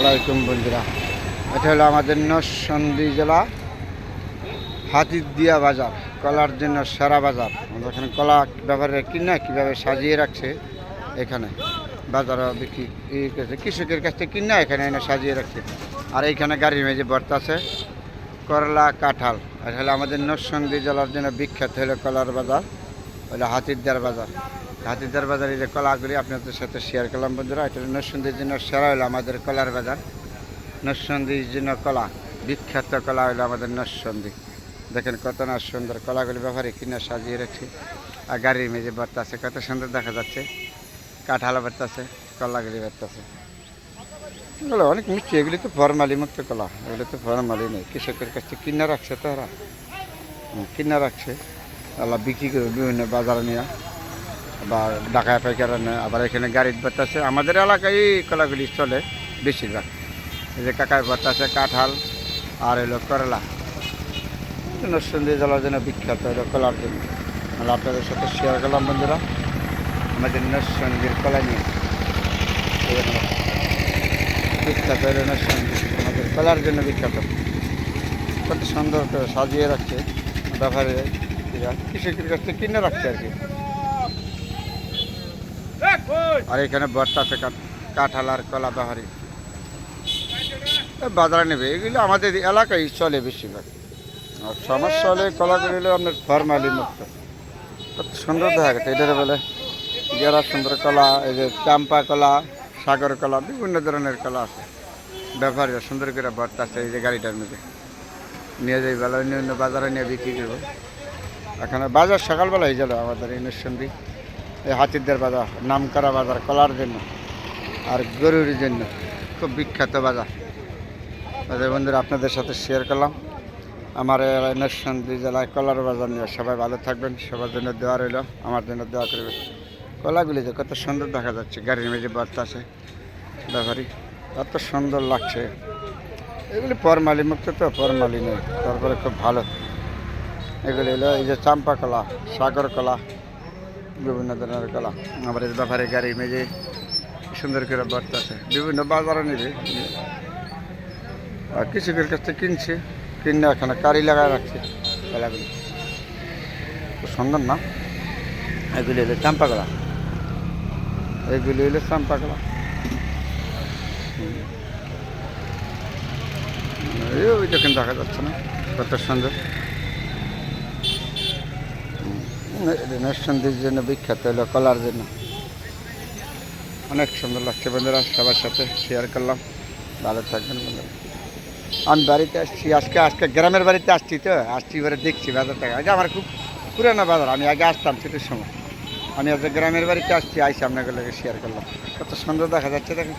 আলাইকুম বন্ধুরা। এটা হলো আমাদের নরসন্দী জেলা হাতিদিয়া বাজার, কলার জন্য সেরা বাজার। আমাদের এখানে কলা ব্যাপারে কিনা কীভাবে সাজিয়ে রাখছে, এখানে বাজারে বিক্রি করছে। কৃষকের কাছ থেকে কিনা এখানে এনে সাজিয়ে রাখছে। আর এইখানে গাড়ির মেঝে বর্তা আছে, করলা, কাঁঠাল। আর হলো আমাদের নরসন্দী জেলার জন্য বিখ্যাত হলো কলার বাজার হলো হাতিরদার বাজার। হাতিরদার বাজারে যে কলাগুলি আপনাদের সাথে শেয়ার করলাম বন্ধুরা এটা নরসন্দির জন্য সেরা হলো আমাদের কলার বাজার। নরসন্দির জন্য কলা বিখ্যাত কলা হলো আমাদের নরসন্দি দেখেন কত না সুন্দর কলাগুলি ব্যবহারে কিনে সাজিয়ে রাখছি। আর গাড়ির মেঝে বার্তা আছে কত সুন্দর দেখা যাচ্ছে। কাঁঠাল বার্তা আছে কলাগুলি বার্তা আছে। এগুলো অনেক মিষ্টি এগুলি তো ফরমালি মুক্ত কলা এগুলো তো ফরমালি নেই। কৃষকের কাছে কিনে রাখছে তো ওরা হুম, কিনে রাখছে। বিক্রি করে বিভিন্ন বাজারে নিয়ে। বা ঢাকায় পাইকারা আবার এখানে গাড়ির আছে। আমাদের এলাকায় এই কলাগুলি চলে বেশিরভাগ। এই যে কাকায় বার্তা আছে কাঁঠাল, আর এলো করলা। নরসিংদী জেলার জন্য বিখ্যাত হলো কলার জন্য। আমরা আপনাদের সাথে শেয়ার করলাম, বন্ধুরা। আমাদের নরসিংদীর কলা নিয়ে। বিখ্যাত হলো নরসিংদী। আমাদের কলার জন্য বিখ্যাত। কত সুন্দর করে সাজিয়ে রাখছে। ব্যবহারে কৃষকের কাছ থেকে কিনে রাখছে আর কি। আর এখানে বর্তা আছে, কাঠ- কাঁঠাল আর কলা বাহারি। বাজারে নেবে, এগুলো আমাদের এলাকায় চলে বেশিরভাগ। আর সমস্যা হলে কলাগুলি হলো আপনার ফরমালি মুক্ত। কত সুন্দর দেখা গেছে এটার বলে গেরা সুন্দর কলা, এই যে চাম্পা কলা, সাগর কলা, বিভিন্ন ধরনের কলা আছে। ব্যবহারীরা সুন্দর করে বর্তা আছে, এই যে গাড়িটার মধ্যে। নিয়ে যাই, বেলা অন্য অন্য বাজারে নিয়ে বিক্রি করব। এখানে বাজার সকালবেলায় গেল আমাদের এই নরসিংদী। এই হাতিদের বাজার, নামকরা বাজার, কলার জন্য আর গরুর জন্য। খুব বিখ্যাত বাজার। তাদের বন্ধুরা, আপনাদের সাথে শেয়ার করলাম। আমার এই নরসিংদী জেলায় কলার বাজার নিয়ে সবাই ভালো থাকবেন, সবার জন্য দেওয়া রইল, আমার জন্য দেওয়া করবে কলাগুলি যে কত সুন্দর দেখা যাচ্ছে, গাড়ির মেঝে বার্তা আছে, ব্যাপারী, কত সুন্দর লাগছে। এগুলি ফরমালি মুক্ত তো, ফরমালি নেই, তারপরে খুব ভালো। এগুলি হলো এই যে চাম্পা কলা, সাগর কলা বিভিন্ন ধরনের কলা। আবার এই ব্যাপারে গাড়ি মেজে সুন্দর করে বার্তা আছে বিভিন্ন বাজারে নেবে। আর কৃষকের কাছ থেকে কিনছে। কিনে এখানে কারি লাগায় রাখছে কলাগুলি। খুব সুন্দর না? এগুলি হলো চাম্পা কলা। এগুলি হলো চাম্পা কলা। ওই দেখেন দেখা যাচ্ছে না। কত সুন্দর। নরসিংদীর জন্য বিখ্যাত হলো কলার জন্য। অনেক সুন্দর লাগছে বন্ধুরা, সবার সাথে শেয়ার করলাম। ভালো থাকবেন বন্ধুরা। আমি বাড়িতে আসছি, আজকে আজকে গ্রামের বাড়িতে আসছি তো, আসছি এবারে দেখছি বাজারটা আগে আমার খুব পুরানো বাজার, আমি আগে আসতাম ছুটির সময়। আমি আজকে গ্রামের বাড়িতে আসছি, আইসি আপনাকে শেয়ার করলাম। কত সুন্দর দেখা যাচ্ছে দেখেন।